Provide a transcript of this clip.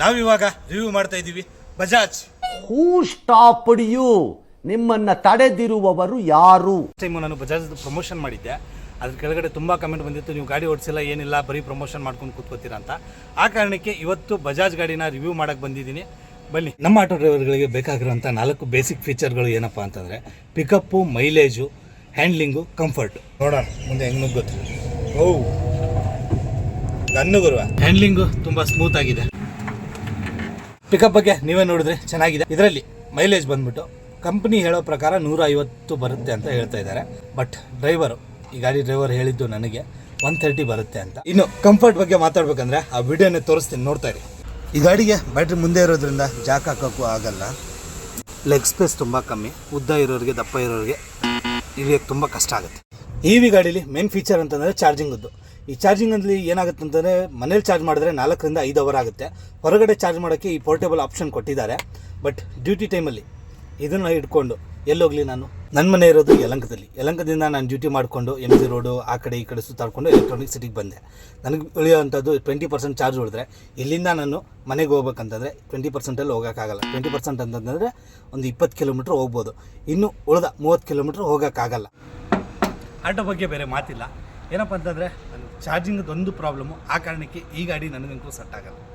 ನಾವಿವಾಗ ರಿವ್ಯೂ ಮಾಡ್ತಾ ಇದ್ದೀವಿ. ಬಜಾಜ್. ಹೂ ಸ್ಟಾಪ್ಡ್ ಯು ನಿಮ್ಮನ್ನ ತಡೆದಿರುವವರು ಯಾರು? ಟೈಮು ನಾನು ಬಜಾಜ್ ಪ್ರಮೋಷನ್ ಮಾಡಿದ್ದೆ. ಅದ್ರ ಕೆಳಗಡೆ ತುಂಬ ಕಮೆಂಟ್ ಬಂದಿತ್ತು ನೀವು ಗಾಡಿ ಓಡಿಸಿಲ್ಲ ಏನಿಲ್ಲ ಬರೀ ಪ್ರಮೋಷನ್ ಮಾಡ್ಕೊಂಡು ಕೂತ್ಕೋತೀರಾ ಅಂತ. ಆ ಕಾರಣಕ್ಕೆ ಇವತ್ತು ಬಜಾಜ್ ಗಾಡಿನ ರಿವ್ಯೂ ಮಾಡಕ್ಕೆ ಬಂದಿದ್ದೀನಿ. ಬನ್ನಿ. ನಮ್ಮ ಆಟೋ ಡ್ರೈವರ್ಗಳಿಗೆ ಬೇಕಾಗಿರುವಂಥ ನಾಲ್ಕು ಬೇಸಿಕ್ ಫೀಚರ್ಗಳು ಏನಪ್ಪ ಅಂತಂದರೆ ಪಿಕಪ್ಪು ಮೈಲೇಜು ಹ್ಯಾಂಡ್ಲಿಂಗು ಕಂಫರ್ಟ್ ನೋಡೋಣ ಮುಂದೆ ಹೆಂಗೆ ನುಗ್ಗುತ್ತೆ. ಓ ಗನ್ನು ಬರುವ ಹ್ಯಾಂಡ್ಲಿಂಗು ತುಂಬ ಸ್ಮೂತ್ ಆಗಿದೆ. ಪಿಕಪ್ ಬಗ್ಗೆ ನೀವೇ ನೋಡಿದ್ರೆ ಚೆನ್ನಾಗಿದೆ. ಇದರಲ್ಲಿ ಮೈಲೇಜ್ ಬಂದ್ಬಿಟ್ಟು ಕಂಪ್ನಿ ಹೇಳೋ ಪ್ರಕಾರ ನೂರ ಐವತ್ತು ಬರುತ್ತೆ ಅಂತ ಹೇಳ್ತಾ ಇದ್ದಾರೆ. ಬಟ್ ಡ್ರೈವರು ಈ ಗಾಡಿ ಡ್ರೈವರ್ ಹೇಳಿದ್ದು ನನಗೆ ಒನ್ ತರ್ಟಿ ಬರುತ್ತೆ ಅಂತ. ಇನ್ನು ಕಂಫರ್ಟ್ ಬಗ್ಗೆ ಮಾತಾಡ್ಬೇಕಂದ್ರೆ ಆ ವಿಡಿಯೋನೇ ತೋರಿಸ್ತೀನಿ, ನೋಡ್ತಾ ಇರಿ. ಈ ಗಾಡಿಗೆ ಬ್ಯಾಟ್ರಿ ಮುಂದೆ ಇರೋದ್ರಿಂದ ಜಾಕ್ ಹಾಕೋಕ್ಕೂ ಆಗಲ್ಲ. ಲೆಗ್ ಸ್ಪೇಸ್ ತುಂಬ ಕಮ್ಮಿ. ಉದ್ದ ಇರೋರಿಗೆ, ದಪ್ಪ ಇರೋರಿಗೆ ಇಳಿಯೋಕ್ಕೆ ತುಂಬ ಕಷ್ಟ ಆಗುತ್ತೆ. ಇ ವಿ ಗಾಡೀಲಿ ಮೇನ್ ಫೀಚರ್ ಅಂತಂದರೆ ಚಾರ್ಜಿಂಗದ್ದು ಈ ಚಾರ್ಜಿಂಗಲ್ಲಿ ಏನಾಗುತ್ತೆ ಅಂತಂದರೆ ಮನೇಲಿ ಚಾರ್ಜ್ ಮಾಡಿದ್ರೆ ನಾಲ್ಕರಿಂದ ಐದು ಅವರ್ ಆಗುತ್ತೆ. ಹೊರಗಡೆ ಚಾರ್ಜ್ ಮಾಡೋಕ್ಕೆ ಈ ಪೋರ್ಟೇಬಲ್ ಆಪ್ಷನ್ ಕೊಟ್ಟಿದ್ದಾರೆ. ಬಟ್ ಡ್ಯೂಟಿ ಟೈಮಲ್ಲಿ ಇದನ್ನು ಇಟ್ಕೊಂಡು ಎಲ್ಲೋಗ್ಲಿ ನಾನು. ನನ್ನ ಮನೆ ಇರೋದು ಯಲಂಕದಲ್ಲಿ. ಯಲಂಕದಿಂದ ನಾನು ಡ್ಯೂಟಿ ಮಾಡಿಕೊಂಡು ಎಂ ಜಿ ರೋಡು ಆ ಕಡೆ ಈ ಕಡೆ ಸುತ್ತಾಡ್ಕೊಂಡು ಎಲೆಕ್ಟ್ರಾನಿಕ್ ಸಿಟಿಗೆ ಬಂದೆ. ನನಗೆ ಉಳಿಯೋವಂಥದ್ದು ಟ್ವೆಂಟಿ ಪರ್ಸೆಂಟ್ ಚಾರ್ಜ್ ಉಳಿದ್ರೆ ಇಲ್ಲಿಂದ ನಾನು ಮನೆಗೆ ಹೋಗ್ಬೇಕಂತಂದರೆ ಟ್ವೆಂಟಿ ಪರ್ಸೆಂಟಲ್ಲಿ ಹೋಗೋಕ್ಕಾಗಲ್ಲ. ಟ್ವೆಂಟಿ ಪರ್ಸೆಂಟ್ ಅಂತಂದರೆ ಒಂದು ಇಪ್ಪತ್ತು ಕಿಲೋಮೀಟ್ರ್ ಹೋಗ್ಬೋದು. ಇನ್ನು ಉಳಿದ ಮೂವತ್ತು ಕಿಲೋಮೀಟ್ರ್ ಹೋಗೋಕ್ಕಾಗಲ್ಲ. ಆಟೋ ಬಗ್ಗೆ ಬೇರೆ ಮಾತಿಲ್ಲ. ಏನಪ್ಪ ಅಂತಂದರೆ ಚಾರ್ಜಿಂಗ್ ಒಂದು ಪ್ರಾಬ್ಲಮ್ಮು ಆ ಕಾರಣಕ್ಕೆ ಈ ಗಾಡಿ ನನಗಂತೂ ಸೆಟ್ ಆಗಲ್ಲ.